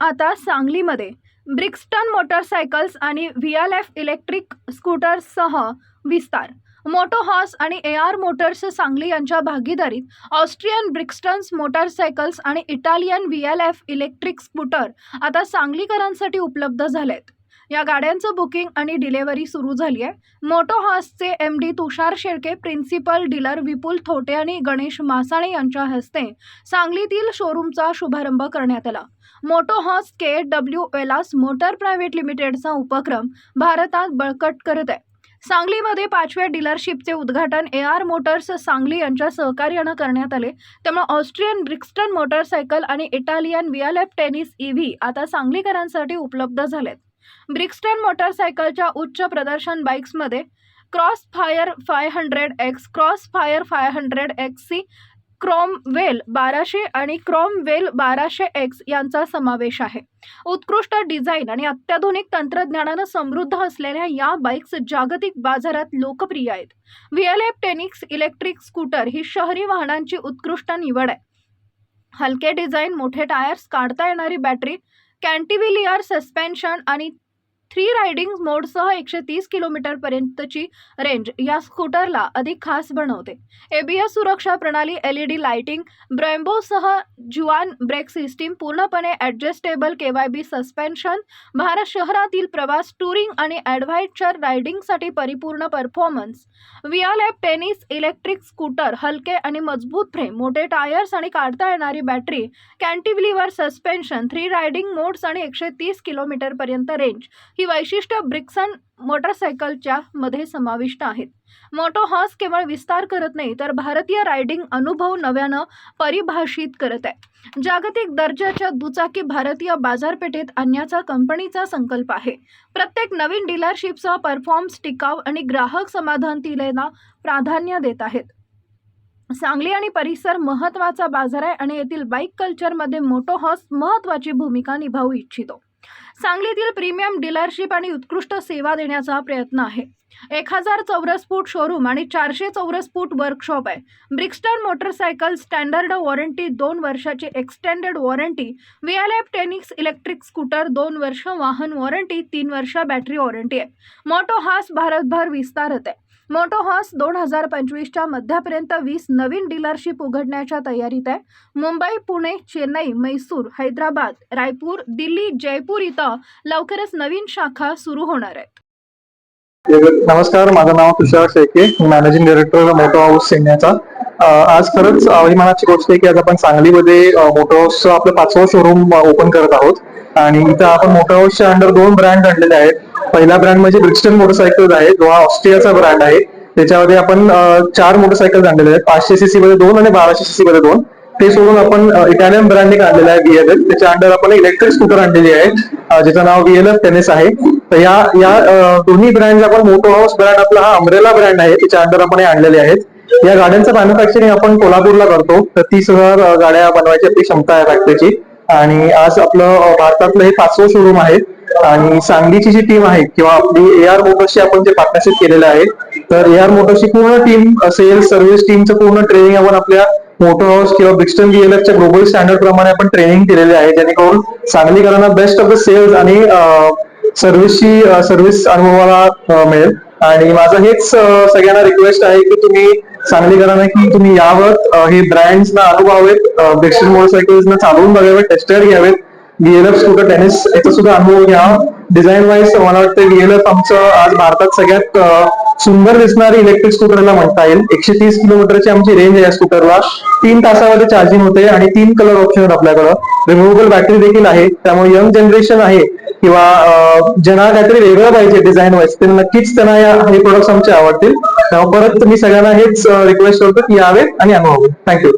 आता सांगलीमध्ये. Brixton motorcycles आणि व्ही एल एफ इलेक्ट्रिक स्कूटर्ससह विस्तार. मोटो हॉर्स आणि ए आर मोटर्स सांगली यांच्या भागीदारीत ऑस्ट्रियन ब्रिक्स्टन्स मोटरसायकल्स आणि Italian V L F electric scooter आता सांगलीकरांसाठी उपलब्ध झालेत. या गाड्यांचं बुकिंग आणि डिलेवरी सुरू झाली आहे. Motor हॉसचे M D Tushar Shelke principal dealer Vipul Thote आणि गणेश मासाणे यांच्या हस्ते सांगलीतील शोरूमचा शुभारंभ करण्यात आला. मोटो हॉस के डब्ल्यू एलास मोटर प्रायव्हेट लिमिटेडचा उपक्रम भारतात बळकट करत आहे. सांगलीमध्ये पाचव्या डीलरशिपचे उद्घाटन ए आर मोटर्स सांगली यांच्या सहकार्यानं करण्यात आले. त्यामुळे ऑस्ट्रियन ब्रिक्स्टन मोटरसायकल आणि Italian V F Tennis E V आता सांगलीकरांसाठी उपलब्ध झालेत. ब्रिक्स्टन मोटरसायकलच्या उच्च प्रदर्शन बाईक्समध्ये Crossfire five hundred X Crossfire five hundred X C Cromwell बाराशे आणि क्रॉम वेल बाराशे एक्स यांचा समावेश आहे. उत्कृष्ट डिझाईन आणि अत्याधुनिक तंत्रज्ञानानं समृद्ध असलेल्या या बाईक्स जागतिक बाजारात लोकप्रिय आहेत. V L F Tennis electric scooter ही शहरी वाहनांची उत्कृष्ट निवड आहे. हलके डिझाईन मोठे टायर्स काढता येणारी बॅटरी कॅन्टिव्हिलियर सस्पेन्शन आणि थ्री रायडिंग मोडसह एकशे तीस किलोमीटरपर्यंतची रेंज या स्कूटरला अधिक खास बनवते. एबीएस सुरक्षा प्रणाली एल ई डी लाइटिंग ब्रेम्बोसह जुआन ब्रेक सिस्टीम पूर्णपणे adjustable K Y B suspension Bharat शहरातील प्रवास टुरिंग आणि ॲडव्हायचर रायडिंगसाठी परिपूर्ण performance V Tennis electric scooter हलके आणि मजबूत फ्रेम मोठे टायर्स आणि काढता येणारी battery cantilever suspension three riding modes आणि एकशे तीस किलोमीटरपर्यंत रेंज. ही वैशिष्ट्य ब्रिक्सन मोटरसायकलच्या मध्ये समाविष्ट आहेत. मोटो हॉर्स केवळ विस्तार करत नाही तर भारतीय रायडिंग अनुभव नव्यानं परिभाषित करत आहे. जागतिक दर्जाच्या दुचाकी भारतीय बाजारपेठेत आणण्याचा कंपनीचा संकल्प आहे. प्रत्येक नवीन डीलरशिपसह परफॉर्म्स टिकाव आणि ग्राहक समाधानशीलतेला प्राधान्य देत आहेत. सांगली आणि परिसर महत्त्वाचा बाजार आहे आणि येथील बाईक कल्चरमध्ये मोटो हॉर्स महत्त्वाची भूमिका निभावू इच्छितो. सांगलीतील प्रीमियम डीलरशिप आणि उत्कृष्ट सेवा देण्याचा प्रयत्न आहे. एक हजार चौरस फूट शोरूम आणि चारशे चौरस फूट वर्कशॉप आहे. ब्रिक्स्टन मोटरसायकल स्टँडर्ड वॉरंटी दोन वर्षाची extended warranty V L F Tennis electric scooter दोन वर्ष वाहन वॉरंटी तीन वर्ष बॅटरी वॉरंटी आहे. मोटो हास भारतभर विस्तारत आहे. मोटोहॉस दोन हजार पंचवीसच्या मध्यापर्यंत वीस नवीन डीलरशिप उघडण्याच्या तयारीत आहे. मुंबई पुणे चेन्नई मैसूर हैदराबाद रायपूर दिल्ली जयपूर इथं लवकरच नवीन शाखा सुरू होणार आहेत. नमस्कार माझं नाव तुषार शेके. मी मॅनेजिंग डायरेक्टर मोटो हाऊस सेन्याचा आज खरंच अभिमानाची गोष्ट आहे की आज आपण सांगलीमध्ये मोटो हाऊसचं आपलं पाचवं शोरूम ओपन करत आहोत. आणि इथं आपण मोटो हाऊसच्या अंडर दोन ब्रँड आणलेले आहेत. पहिला ब्रँड म्हणजे ब्रिक्स्टन मोटरसायकल आहे जो हा ऑस्ट्रियाचा ब्रँड आहे. त्याच्यामध्ये आपण चार मोटरसायकल आणलेले आहेत. पाचशे सीसी मध्ये दोन आणि बाराशे सीसी मध्ये दोन. ते सोडून आपण इटालियन ब्रँड एक आणलेला आहे व्हीएलएफ त्याच्या अंडर आपण इलेक्ट्रिक स्कूटर आणलेली आहे ज्याचं नाव व्हीएलएफ टेनिस आहे. तर या या दोन्ही ब्रँड आपण मोटो हाऊस ब्रँड आपला हा अमरेला ब्रँड आहे त्याच्या अंडर आपण हे आणलेले आहेत. या गाड्यांचं मॅन्युफॅक्चरिंग आपण कोल्हापूरला करतो. तर तीस हजार गाड्या बनवायची आपली क्षमता आहे फॅक्टरीची आणि आज आपलं भारतातलं हे पाचवं शोरूम आहे. आणि सांगलीची जी टीम आहे किंवा आपली ए आर मोटर्सशी आपण जे पार्टनरशिप केलेलं आहे तर ए आर मोटर्सची पूर्ण टीम सेल्स सर्व्हिस टीमचं पूर्ण ट्रेनिंग आपण आपल्या मोटो हाऊस किंवा ब्रिक्स्टन च्या ग्लोबल स्टँडर्ड प्रमाणे आपण ट्रेनिंग केलेले आहे जेणेकरून सांगलीकरांना बेस्ट ऑफ द सेल्स आणि सर्व्हिसची सर्व्हिस अनुभवाला मिळेल. आणि माझं हेच सगळ्यांना रिक्वेस्ट आहे की तुम्ही सांगलीकरांना की तुम्ही यावर हे ब्रँड्सना अनुभवावेत ब्रिक्स्टन मोटरसायकल्सना चालवून बघावेत टेस्टर घ्यावेत व्हीएलएफ स्कूटर टेनिस याचा सुद्धा अनुभव घ्या. डिझाईन वाईज मला वाटतं व्हीएलएफ आमचं आज भारतात सगळ्यात सुंदर दिसणारी इलेक्ट्रिक स्कूटरला म्हणता येईल. एकशे तीस किलोमीटरची आमची रेंज आहे या स्कूटरला तीन तासामध्ये चार्जिंग होते आणि तीन कलर ऑप्शन आहेत आपल्याकडं. रिमुव्हेबल बॅटरी देखील आहे. त्यामुळे यंग जनरेशन आहे किंवा ज्यांना काहीतरी वेगळं पाहिजे डिझाईन वाईज ते नक्कीच त्यांना या हे प्रोडक्ट आमचे आवडतील. त्यामुळे परत मी सगळ्यांना हेच रिक्वेस्ट करतो की यावे आणि अनुभव थँक्यू